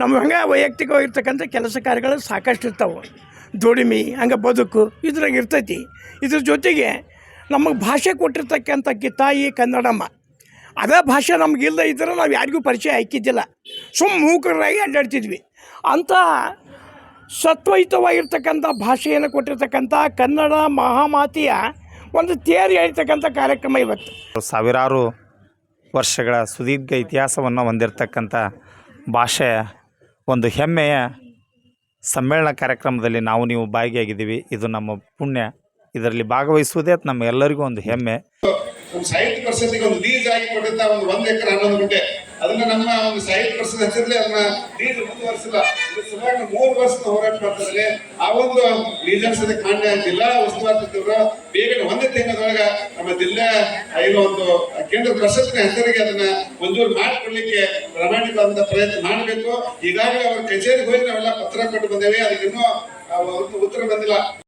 ನಮ್ಮ ಹಂಗೆ ವೈಯಕ್ತಿಕವಾಗಿರ್ತಕ್ಕಂಥ ಕೆಲಸ ಕಾರ್ಯಗಳು ಸಾಕಷ್ಟು ಇರ್ತಾವೆ. ದುಡಿಮೆ, ಹಂಗೆ ಬದುಕು, ಇದ್ರಾಗ ಇರ್ತೈತಿ. ಇದ್ರ ಜೊತೆಗೆ ನಮಗೆ ಭಾಷೆ ಕೊಟ್ಟಿರ್ತಕ್ಕಂಥ ತಾಯಿ ಕನ್ನಡಮ್ಮ. ಅದೇ ಭಾಷೆ ನಮಗಿಲ್ಲ ಇದ್ರೆ ನಾವು ಯಾರಿಗೂ ಪರಿಚಯ ಹಾಕಿದ್ದಿಲ್ಲ ಸುಮ್ಮ ಮೂಕರಾಗಿ ಅಡ್ಡಾಡ್ತಿದ್ವಿ. ಅಂಥ ಸತ್ವಯುತವಾಗಿರ್ತಕ್ಕಂಥ ಭಾಷೆಯನ್ನು ಕೊಟ್ಟಿರ್ತಕ್ಕಂಥ ಕನ್ನಡ ಮಹಾಮಾತೆಯ ಒಂದು ತೇರಿ ಹೇಳ್ತಕ್ಕಂಥ ಕಾರ್ಯಕ್ರಮ ಇವತ್ತು. ಸಾವಿರಾರು ವರ್ಷಗಳ ಸುದೀರ್ಘ ಇತಿಹಾಸವನ್ನು ಹೊಂದಿರತಕ್ಕಂಥ ಭಾಷೆಯ ಒಂದು ಹೆಮ್ಮೆಯ ಸಮ್ಮೇಳನ ಕಾರ್ಯಕ್ರಮದಲ್ಲಿ ನಾವು ನೀವು ಭಾಗಿಯಾಗಿದ್ದೀವಿ. ಇದು ನಮ್ಮ ಪುಣ್ಯ. ಇದರಲ್ಲಿ ಭಾಗವಹಿಸುವುದೇ ನಮಗೆಲ್ಲರಿಗೂ ಒಂದು ಹೆಮ್ಮೆ. ಸಾಹಿತ್ಯ ಪರಿಷತ್ತಿಗೆ ಒಂದು ಲೀಸ್ ಆಗಿ ಕೊಟ್ಟಂತ ಒಂದು ಒಂದ್ ಎಕರೆ ಹನ್ನೊಂದು ಗುಂಟೆ ಅದನ್ನ ನಮ್ಮ ಒಂದು ಸಾಹಿತ್ಯ ಪರಿಷತ್ ಹಚ್ಚಿದ್ರೆ ಅದನ್ನ ಲೀಸ್ ಮುಂದುವರಿಸಿಲ್ಲ ಸುಮಾರು ಮೂರು ವರ್ಷದ ಹೋರಾಟ ಮಾಡ್ತಾರೆ ಆ ಒಂದು ಲೀಸನ್ಸ್ ಮಾನ್ಯ ಜಿಲ್ಲಾ ಉಸ್ತುವಾರಿ ಸಚಿವರು ಬೇಗನೆ ಒಂದೇ ತಿಂಗಳೊಳಗ ನಮ್ಮ ಜಿಲ್ಲಾ ಏನು ಒಂದು ಕೇಂದ್ರ ಪ್ರಶಸ್ತಿನ ಹೆಸರಿಗೆ ಅದನ್ನ ಮಂಜೂರು ಮಾಡಿಕೊಳ್ಳಿಕ್ಕೆ ಪ್ರಾಮಾಣಿಕವಾದ ಪ್ರಯತ್ನ ಮಾಡಬೇಕು. ಈಗಾಗಲೇ ಅವರ ಕಚೇರಿಗೆ ಹೋಗಿ ನಾವೆಲ್ಲ ಪತ್ರ ಕೊಟ್ಟು ಬಂದೇವೆ. ಅದಕ್ಕೆ ಇನ್ನೂ ಆ, ಉತ್ತರ ಬಂದಿಲ್ಲ.